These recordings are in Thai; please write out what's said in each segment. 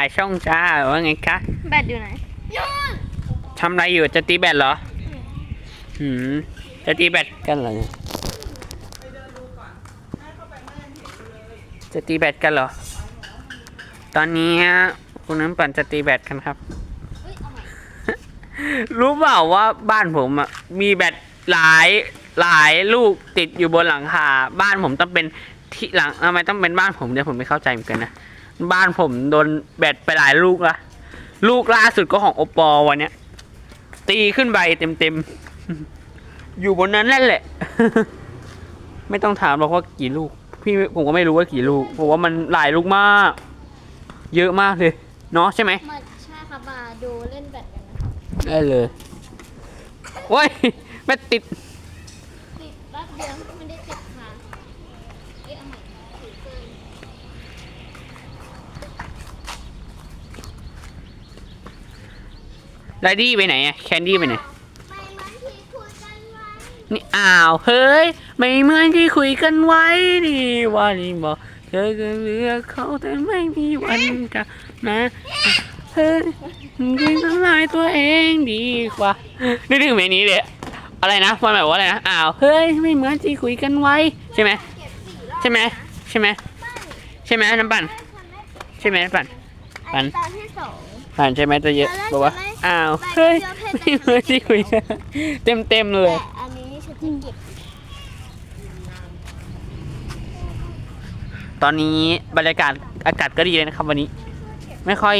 ถ่ายช่องจ้าว่าไงคะแบตอยู่ไหนทำอะไรอยู่จะตีแบตเหรอหืมจะตีแบตกันเหรอเนี่ยจะตีแบตกันเหรอ ตอนนี้คุณน้ำปั่นจะตีแบตกันครับ รู้เปล่าว่าบ้านผมอะมีแบตหลายหลายลูกติดอยู่บนหลังคาบ้านผมต้องเป็นที่หลังทำไมต้องเป็นบ้านผมเนี่ยผมไม่เข้าใจเหมือนกันนะ บ้านผมโดนแบตไปหลายลูกละลูกล่าสุดก็ของโอปอวันเนี้ย ตีขึ้นไปเต็มเต็มๆอยู่บนนั้นนั่นแหละ ไม่ต้องถามหรอกว่ากี่ลูก พี่ผมก็ไม่รู้ว่ากี่ลูกเพราะว่ามันหลายลูกมาก เยอะมากเลยเนาะใช่ไหมมาใช่ครับมาดูเล่นแบตกันนะครับได้เลยโอ้ยไม่ติดติดแป๊บเดียวไม่ได้ติดค่ะเอ๊ะเอาใหม่ถือเกิน ไดดี้ไปไหนอะแคนดี้ไปไหนไม่เหมือนที่คุยกันไว้นี่อ้าวเฮ้ย ไม่เหมือนที่คุยกันไว้นี่ว่านี่บอกเธอก็เลือกเขาแต่ไม่มีวันกลับมาเฮ้ยยิงทำลายตัวเองดีกว่านึกถึงเพลงนี้เลยอะไรนะมันแบบว่าอะไรนะอ้าวเฮ้ยไม่เหมือนที่คุยกันไว้ใช่ไหมเก็บสี่รอบใช่ไหมใช่ไหมใช่ไหมน้ำปั่นใช่ไหมน้ำปั่น อันนี้ตอนที่สอง ผ่านใช่ไหมตัวเยอะตอนแรกบอกว่าจะไม่อ้าวไปเฮ้ยเที่ยวเพชรไม่เหมือนที่คุยกันเต็มเต็มๆเลยแต่อันนี้ฉันจะเก็บตอนนี้บรรยากาศอากาศก็ดีเลยนะครับ วันนี้ ไม่ค่อย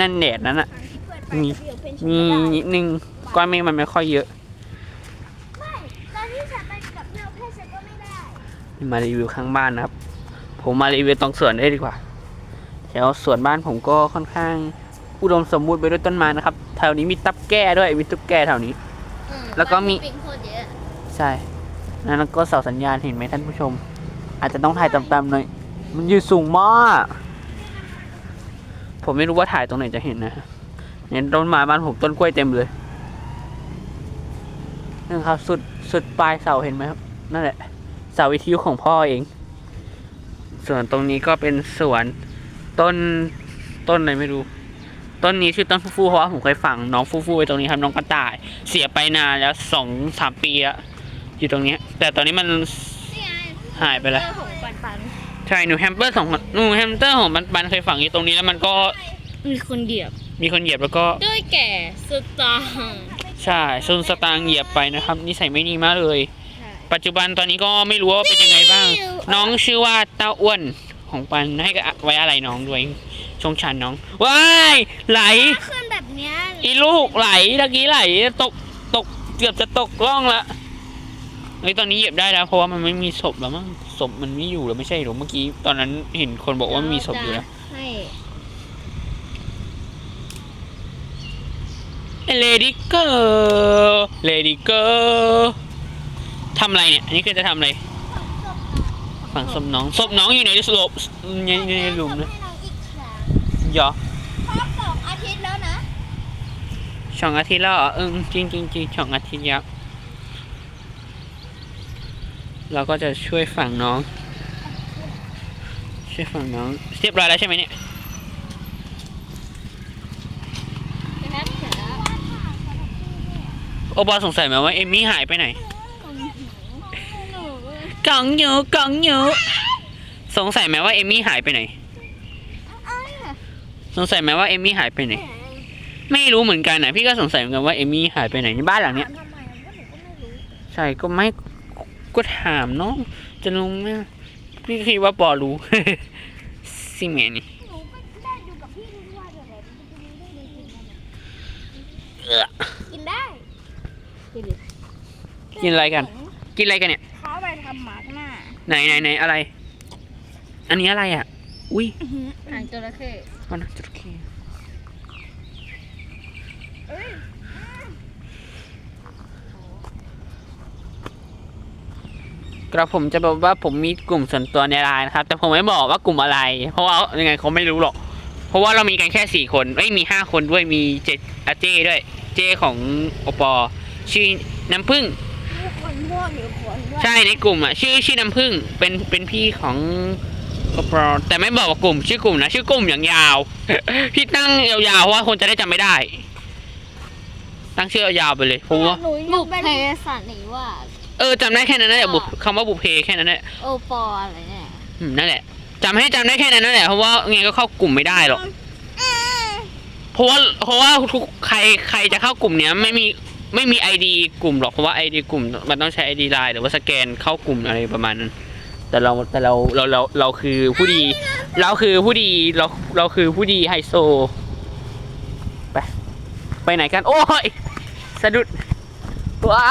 นั่นแดดนั้นอะมีมีนิดนึงก้อนเมฆมันไม่ค่อยเยอะ ไม่ตอนที่ฉันไปกับเที่ยวเพชรฉันก็ไม่ได้ มารีวิวข้างบ้านนะครับ ผมมารีวิวตรงสวนได้ดีกว่า แถวสวนบ้านผมก็ค่อนข้างอุดมสมบูรณ์ไปด้วยต้นไม้นะครับแถวนี้มีตับแก้ด้วยมีตุ๊กแกแถวนี้อืมแล้วก็มี ปิงโคตรเยอะใช่แล้วก็เสาสัญญาณเห็นไหมท่านผู้ชม อาจจะต้องถ่ายต่ำๆหน่อย มันอยู่สูงมากผมไม่รู้ว่าถ่ายตรงไหนจะเห็นนะเนี่ยต้นไม้บ้านผมต้นกล้วยเต็มเลยนั่นครับสุดสุดปลายเสาเห็นไหมครับนั่นแหละเสาวิทยุของพ่อเอง ส่วนตรงนี้ก็เป็นสวน ต้นต้นอะไรไม่รู้ ต้นนี้ชื่อต้นฟูฟูเพราะว่าผมเคยฝังน้องฟูฟูไว้ตรงนี้ครับน้องกระต่าย เสียไปนานแล้วสองสามปีแล้วอยู่ตรงเนี้ย แต่ตอนนี้มันนี่ไงหายไปแล้วเรื่องของปันปันใช่หนูแฮมสเตอร์ของหนูแฮมสเตอร์ของมันมันเคยฝังอยู่ตรงนี้แล้วมันก็มีคนเหยียบ มีคนเหยียบแล้วก็ ด้วยแก่สตาร์ใช่ซุนสตางค์เหยียบไปนะครับนิสัยไม่ดีมากเลย ปัจจุบันตอนนี้ก็ไม่รู้ว่าเป็นยังไงบ้าง น้องชื่อว่าเต้าอ้วน ของปันให้กับไว้อะไรน้องด้วยชงชันน้องว้ายไหลขึ้นแบบเนี้ยอีลูกไหลตะกี้ไหลตกตกเกือบจะตกล่องละเฮ้ยตอนนี้เหยียบได้แล้วเพราะว่ามันไม่มีศพแล้วมั้งศพมันไม่อยู่แล้วไม่ใช่หรอเมื่อกี้ตอนนั้นเห็นคนบอกว่ามันมีศพอยู่แล้วให้เลดี้เกอร์เลดี้เกอร์ทำอะไรเนี่ยอันนี้คือจะทำอะไร ฝังศพน้องศพน้องอยู่ในศพในในหลุมนะให้น้องอีกครั้งเหรอครบสองอาทิตย์แล้วนะสองอาทิตย์แล้วเหรอเออจริงจริงจริงสองอาทิตย์แล้วเราก็จะช่วยฝังน้อง ช่วยฝังน้องเรียบร้อยแล้วใช่ไหมเนี่ยนะครับเสร็จแล้วโอบอลสงสัยไหมว่าเอมมี่หายไปไหนหนู กังอยู่กังอยู่สงสัยไหมว่าเอมมี่หายไปไหนเอ้ยสงสัยไหมว่าเอมมี่หายไปไหน ไม่รู้เหมือนกันนะพี่ก็สงสัยเหมือนกันว่าเอมมี่หายไปไหนในบ้านหลังเนี้ยทำไมก็หนูก็ไม่รู้ใช่ก็ไม่ก็ถามน้องจะรู้ไหมพี่คิดว่าปอรู้สิแม่นี่หนูก็ได้ดูกับพี่ทุกวันเลยกินได้กินได้ กินอะไรกัน กินอะไรกันเนี่ยเขาไปทำหมาหน้า ไหนไหนไหนอะไร อันนี้อะไรอะ อุ้ยหางจระเข้มันจระเข้เอ้ยกระผมจะบอกว่าผมมีกลุ่มส่วนตัวในไลน์นะครับ แต่ผมไม่บอกว่ากลุ่มอะไร เพราะว่ายังไงเขาไม่รู้หรอก เพราะว่าเรามีกันแค่สี่คนเอ้ยมีห้าคนด้วยมีเจอาเจ้ด้วย เจ้ของโอปอชื่อน้ำผึ้งมี คนพ่อมีคนด้วยใช่ในกลุ่มอะชื่อชื่อน้ำผึ้งเป็นเป็นพี่ของก็พอแต่ไม่บอกว่ากลุ่ม ชื่อกลุ่มนะชื่อกลุ่มอย่างยาว พี่ตั้งยาวๆเพราะว่าคนจะได้จำไม่ได้ ตั้งชื่อยาวๆไปเลยเพราะว่า หนูบุกเพสันนิวาสเออจำได้แค่นั้นแหละบุคำว่าบุพเพแค่นั้นแหละโอปออะไรเนี่ยอืมนั่นแหละจำให้จำได้แค่นั้นนั่นแหละเพราะว่าไงก็เข้ากลุ่มไม่ได้หรอกเพราะว่าเพราะว่าทุกใครใครจะเข้ากลุ่มเนี้ยไม่มี ไม่มีไอดีกลุ่มหรอกเพราะว่าไอดีกลุ่มมันต้องใช้ไอดีไลน์หรือว่าสแกนเข้ากลุ่มอะไรประมาณนั้น แต่เราแต่เราเราเราเราคือผู้ดี เราคือผู้ดีเราเราคือผู้ดีไฮโซ ไป ไปไหนกัน โอ้ยสะดุดว้า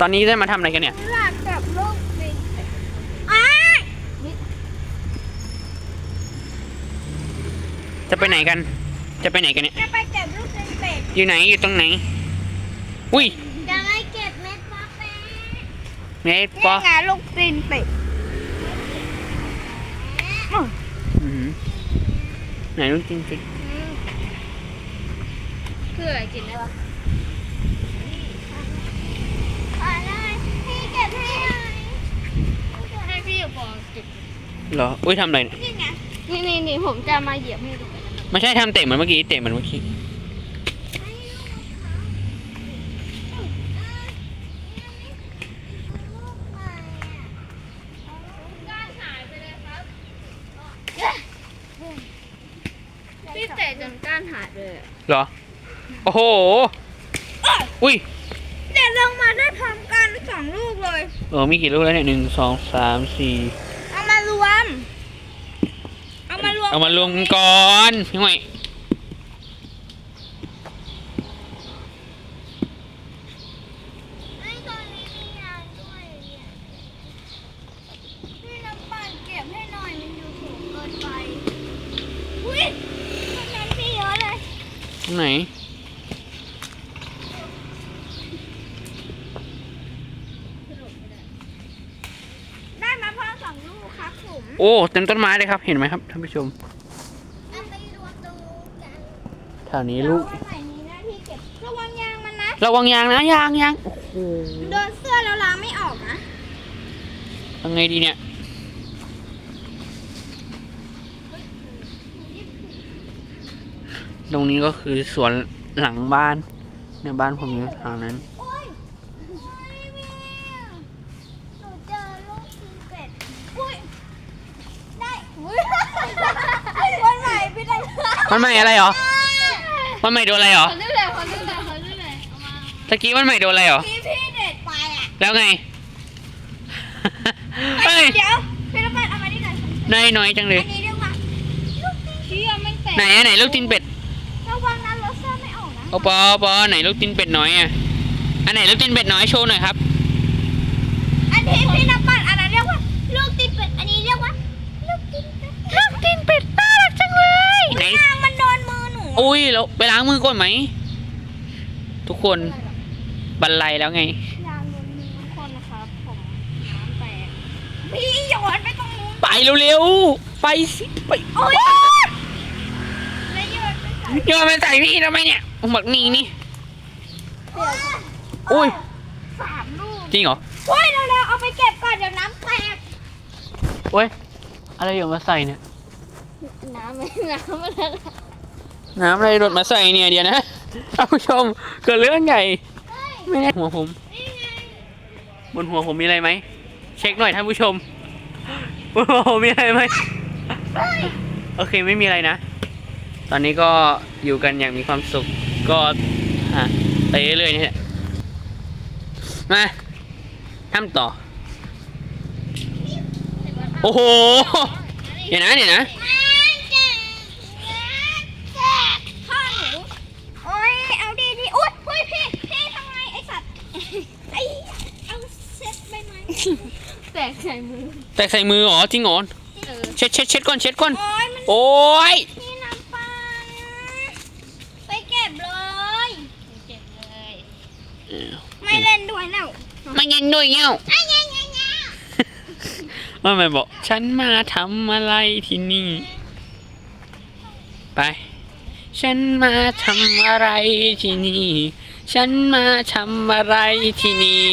ตอนนี้ได้มาทำอะไรกันเนี่ย หลักกับลูกปิง จะไปไหนกัน จะไปไหนกันเนี่ย จะไปเก็บลูกปิงเป็ดอยู่ไหน อยู่ตรงไหน อุ้ยจะไปเก็บเม็ดมะเป็ดเมดปอไงลูกปิงเป็ดอื้อหือไหนลูกจริงจริงคืออะไรกินได้ปะขอเลยพี่เก็บให้หน่อยให้พี่อยู่ปอเก็บเหรอ อุ้ยทำอะไรเนี่ย นี่ไงนี่นี่นี่ผมจะมาเหยียบให้ดู ไม่ใช่ทำเตะเหมือนเมื่อกี้เตะเหมือนเมื่อกี้พี่เตะจนก้านหายเลยเหรอ โอ้โห อุ้ยเด็ดลงมาได้พร้อมกันสองลูกเลย เออมีกี่ลูกแล้วเนี่ยหนึ่งสองสามสี่ เอามารวม เอามารวมเอามารวมกันก่อนพี่หน่อยไอ้ตอนนี้มีงานด้วยเนี่ยพี่น้ำปั่นเก็บให้หน่อยมันดูสูงเกินไป อุ้ยตรงนั้นพี่เยอะเลย ตรงไหน ได้มาเพิ่มสองลูกครับผม โอ้เต็มต้นไม้เลยครับ เห็นไหมครับท่านผู้ชมเอาไปรวมตรงกันแถวนี้ลูกแล้ววันไหนมีหน้าที่เก็บระวังยางมันนะ ระวังยางนะยางยางโอ้โหโดนเสื้อแล้วล้างไม่ออกนะทำไงดีเนี่ยตรงนี้ก็คือสวนหลังบ้านเนี่ยบ้านผมอยู่ทางนั้น โอ้ยโอ้ยวิวหนูเจอลูกทีเป็ดอุ้ย ได้อุ้ยวันไหนพี่ได้ มันใหม่อะไรเหรอ มันใหม่โดนอะไรเหรอ ขอดูหน่อยขอดูหน่อยขอดูหน่อยเอามาตะกี้มันใหม่โดนอะไรเหรอ พี่พี่เด็ดไปอะแล้วไง เฮ้ยเดี๋ยวพี่น้ำมันเอามาดิหน่อยนายน้อยจังเลย อันนี้เรียกว่าลูกตีนชี้ยังไม่แตกไหนอะไหนลูกตินเป็ดระวังนะรถเสื้อไม่ออกนะโอปอปอไหนลูกตินเป็ดน้อยอะอันไหนลูกตินเป็ดน้อยโชว์หน่อยครับ อันนี้พี่ อหนูอุ้ยแล้วไปล้างมือก่อนไหม ทุกคนบันไลแล้วไง ยางโดนมือทุกคนนะครับผมน้ำแตกพี่โยนไปตรงนู้นไปเร็วๆ ไปสิไปโอ้ยแล้วโยนไปใส่โยนมาใส่พี่ทำไมเนี่ยหมักนี่นี่เดี๋ยวอุ้ยสามลูกจริงเหรอโอ้ยเร็วๆเอาไปเก็บก่อนเดี๋ยวน้ำแตกโอ้ยอะไรอยู่มาใส่เนี่ยน้ำไม่น้ำมันอะไร น้ำอะไรหลดมาใส่เนี่ยเดี๋ยวนะท่านผู้ชมเกิดเรื่องใหญ่ไม่แน่หัวผม บนหัวผมมีอะไรไหม เช็คหน่อยท่านผู้ชมบนหัวผมมีอะไรไหมโอเคไม่มีอะไรนะ ตอนนี้ก็อยู่กันอย่างมีความสุขก็ฮะไปเรื่อยๆนี่แหละมาทำต่อ โอ้โหเดี๋ยวนะเดี๋ยวนะ พ่อหนูโอ้ย เอาดีดีอุ้ยอุ้ยพี่ พี่ทำไม ไอสัตว์ไอเอาเช็ดใบไม้แตกใส่มือ แตกใส่มือเหรอจริงเหรอเออ เช็ดเช็ดเช็ดก่อนเช็ดก่อนโอ้ยมันโอ้ยพี่น้ำปังไปเก็บเลย เก็บเลย ไม่เล่นด้วยแล้วไม่ยันด้วยเงี้ยวอ้ายยยยว่าไม่บอก ฉันมาทำอะไรที่นี่ ไป ฉันมาทำอะไรที่นี่ ฉันมาทำอะไรที่นี่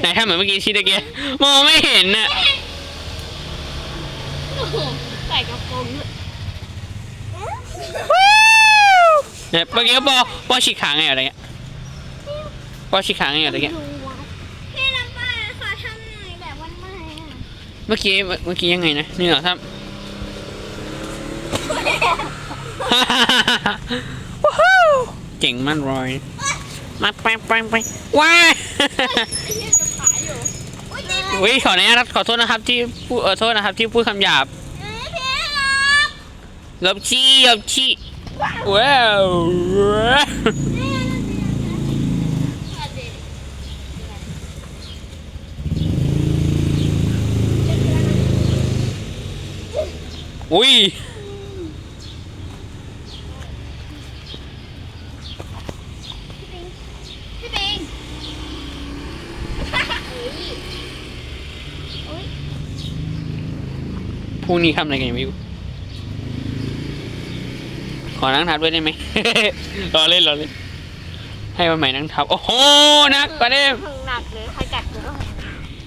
ไหนทำเหมือนเมื่อกี้ชิดเมื่อกี้มองไม่เห็นน่ะโอ้โหใส่กระโปรงด้วยเนี่ยเมื่อกี้ปอปอฉีกขาไงอะไรเงี้ยปอฉีกขาไงอะไรเงี้ยพี่ลำบากขอทำหน่อยแบบวันใหม่อะเมื่อกี้เมื่อกี้ยังไงนะนี่เหรอครับ เก่งมากรอย มาไปไปไปว้ายไอ้เหี้ยจะขายอยู่อุ้ยขออนุญาตขอโทษนะครับที่พูดเออโทษนะครับที่พูดคำหยาบหลบลบชี้ลบชี้ว้าว อุ้ย พี่ปิงอุ้ย พ รุ่งนี้ทำอะไรกันไม่รู้ขอนั่งทับด้วยได้ไหม รอเล่นรอเล่นให้วันใหม่นั่งทับ โอ้โหนักกว่าเดิมหนักเลยใครกัดกูบ้าง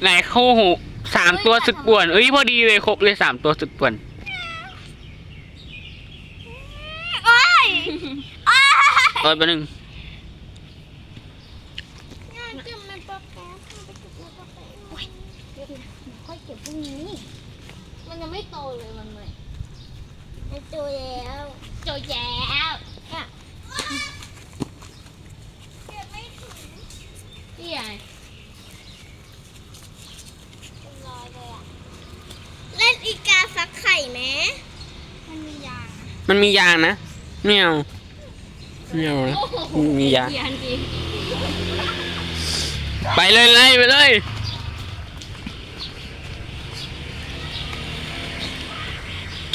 ไหนคู่หูสามตัวสุดป่วน เอ้ยพอดีเลยครบเลยสามตัวสุดป่วน โอ้ยอ้าเออไปบนึงงานจะมันปะแป๊บไปเก็บลูกปะแป๊บโอ้ยเดี๋ยวค่อยเก็บพรุ่งนี้ มันยังไม่โตเลยมันใหม่ มันโตแล้วโตแล้วเนี่ยเก็บไม่ถึงนี่ไงเป็นรอยเลยอะเล่นอีกาฟักไข่ไหมมันมียางมันมียางนะไม่เอาไม่เอานะมียางยางจริงไปเลยไล่ไปเลย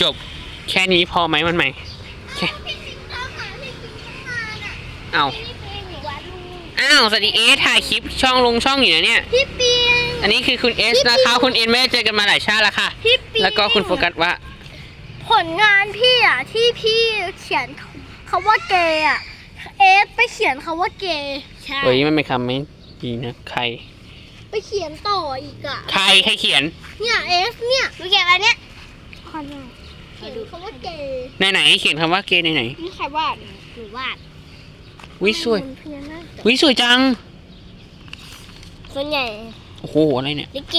จบ แค่นี้พอไหมมันใหม่แค่พี่ปิงตามหาพี่ปิงตั้งนานอะเอาพี่ปิงหนูวัดลูกอ้าวสวัสดีเอสถ่ายคลิปช่องลงช่องอยู่นะเนี่ย พี่ปิงอันนี้คือคุณเอสนะคะคุณเอ็นไม่ได้เจอกันมาหลายชาติแล้วค่ะ พี่ปิงแล้วก็คุณโฟกัสว่า ผลงานพี่อะที่พี่เขียนคาว่าเกย์อะเอฟไปเขียนคาว่าเกย์ใช่เฮ้ยมันเป็นคำไม่ดีนะใคร ไปเขียนต่ออีกอะ ใครใครเขียน เนี่ยเอฟเนี่ยหนูเขียนอะไรเนี่ยคอนเขียนคาว่าเกย์ในไหนเขียนคำว่าเกย์ในไหนนี่ใครวาดหนูวาดวิสวยมันเพี้ยนมากวิสวยจัง ส่วนใหญ่โอ้โหอะไรเนี่ยลิเก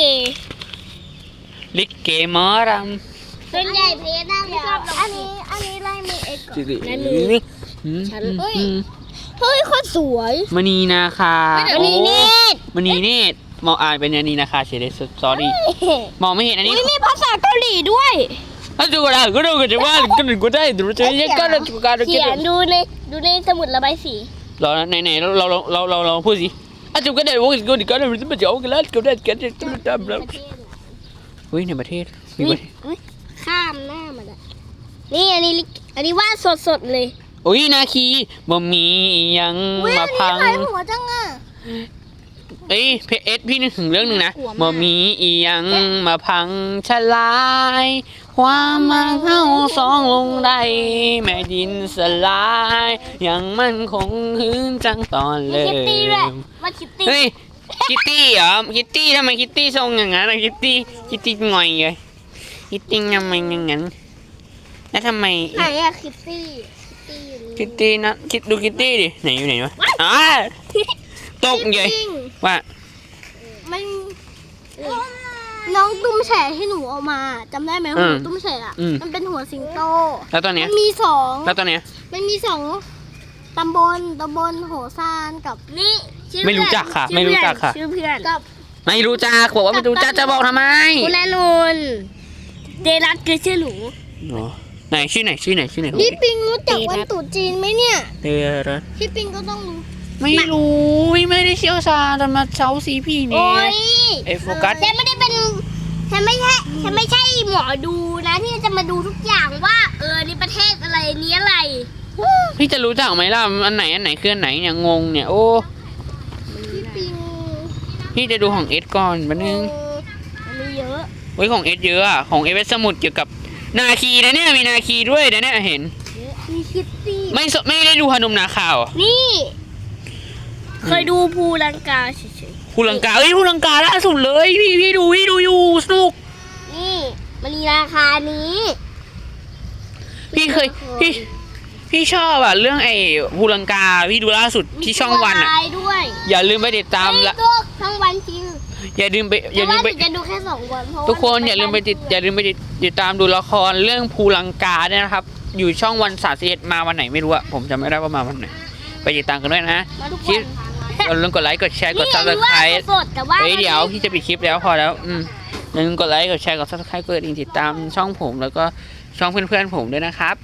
ลิเกหมอรส่วนใหญ่เพจนั่งชอบอันนี้อันนี้ไล่มือเอ็กก่อนำไล่มืออืมฉันอืมเอ้ยอืมเฮ้ยโคตรสวยมณีนาคาอันนี้เนตมณีเนตมองอ่านเป็นมณีนาคาเฉยเลยสอรี่มองไม่เห็นอันนี้อุ้ยมีภาษาเกาหลีด้วยถ้า ดูอะไรก็ดูกันจะว่าก็ดูก็ได้ดูจะยังก็ได้ดูการดูเขียนดูในดูในสมุดระบายสีรอไหนไหนเราเราเราเราเราพูดสิอาจจะก็ได้ว่าก็ได้ก็ได้ไม่จะเอากันแล้วก็ได้ก็ได้ก็ได้แล้วเฮ้ยในประเทศมีประเทศข้ามหน้ามันอะนี่อันนี้ลิอันนี้วาดสดสดๆเลยโอ้ยนาคีบ่มียังมาพังหัวจังอะเอ้ยเพเอสพี่นึกถึงเรื่องหนึ่งนะหัวมากบ่มีอีหยังมาพังฉลาย ความมาเฮาสองลงได้แม่ดินสลายยังมันคงคืนจังตอนเลมีคิตตี้ด้วยย มาคิตตี้เฮ้ยคิตตี้เหรอคิตตี้ทำไมคิตตี้ทรงอย่างนั้นอะคิตตี้คิตตี้งอยเลยคิตตี้ทำไมอย่างนั้นแล้วทำไมไหนอะคิตตี้คิตตี้อยู่นี่คิตตี้นะคิดดูคิตตี้ดิไหนอยู่ไหนวะอ้าตกเลยจริงว่ามัน น้องตุ้มแฉที่หนูเอามาจำได้ไหมหัวตุ้มแฉอะมันเป็นหัวสิงโต แล้วตอนเนี้มัยนมีสองแล้วตอนเนี้ย มันมีสองตำบลตำบลโหซานกับ นี่ชื่อไม่รู้จักค่ะชื่อไม่รู้จักค่ะ ชื่อเพื่อนกับ ไม่รู้จักบอกว่าไม่รู้จักจะบอกทำไมคุณอนุนเดรัตคือชื่อหนู อ๋อไหนชื่อไหนชื่อไหนชื่อไหนของพี่ปิงรู้จักวันตรุษจีนไหมเนี่ย เดือนพี่ปิงก็ต้องรู้ ไม่รู้ไม่ได้เชี่ยวชาญแต่มาเช้าสีพี่เนี่โอ้ยยไอ้โฟกัส ฉันไม่ได้เป็นฉันไม่ใช่ฉันไม่ใช่หมอดูนะที่จะมาดูทุกอย่างว่า เออนี่ประเทศอะไรนี้อะไร พี่จะรู้จักไหมล่ะ อันไหนอันไหนคืออันไหนเนี่ยงงเนี่ย โอ้ พี่ปิงพี่จะดูของเอสก่อนแป๊บนึงเออมันมีเยอะเฮ้ยของเอสเยอะอะของเอสเป็นสมุดเกี่ยวกับนาคีนะเนี่ยมีนาคีด้วยนะเนี่ยเห็นมีคิตตี้ไม่สไม่ได้ดูฮานุมนาคาว นี่ เคยดูภูลังกาเฉยภูลังกาเอ้ยภูลังกาล่าสุดเลย พี่พี่ดูพี่ดูอยู่สนุกนี่ มันมีราคานี้พี่เคยพี่พี่ชอบอะเรื่องไอ้ภูลังกาพี่ดูล่าสุดที่ช่องวันมีอะตัวลายด้วยอย่าลืมไปติดตามไอ้ละตัวช่องวันจริงอย่าลืมไปอย่าลืมไปแต่ว่าหนูจะดูแค่สองวันเพราะว่าทุกคนหอย่าลืมไปติดอย่าลืมไปติดติดตามดูละครเรื่องภูลังกาเนี่ยนะครับ อยู่ช่องวันสาสิเอ็ดมาวันไหนไม่รู้อะผมจำไม่ได้ว่ามาวันไหน ไปติดตามกันด้วยนะ มาทุกคลิวัปนทางวัน อย่าลืมกดไลค์กดแชร์กดซับสนี่ไครไงต์ว่าสดแต่ว่าเฮ้ยเดี๋ยวพี่จะปิดคลิปแล้วพอแล้วอืมอย่าลืมกดไลค์กดแชร์กดซับสไครต์กดกระดิ่งติดตามช่องผมแล้วก็ช่องเพื่อนๆผมด้วยนะครับ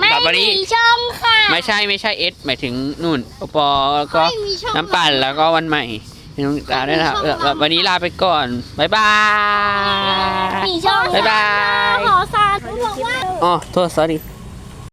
ไม่แบบวันมีนี้ช่องค่ะ ไม่ใช่ไม่ใช่เอสหมายถึงนู่นโอปอแล้วก็ไม่มีช่องน้ำปั่นแล้วก็วันใหม่ไม่ต้องตามด้วยนะครับแบบวันนี้ลาไปก่อนบ๊ายบาย มีช่องบ๊ายบาย ขอสาธุบอกว่า อ๋อโทษ sorry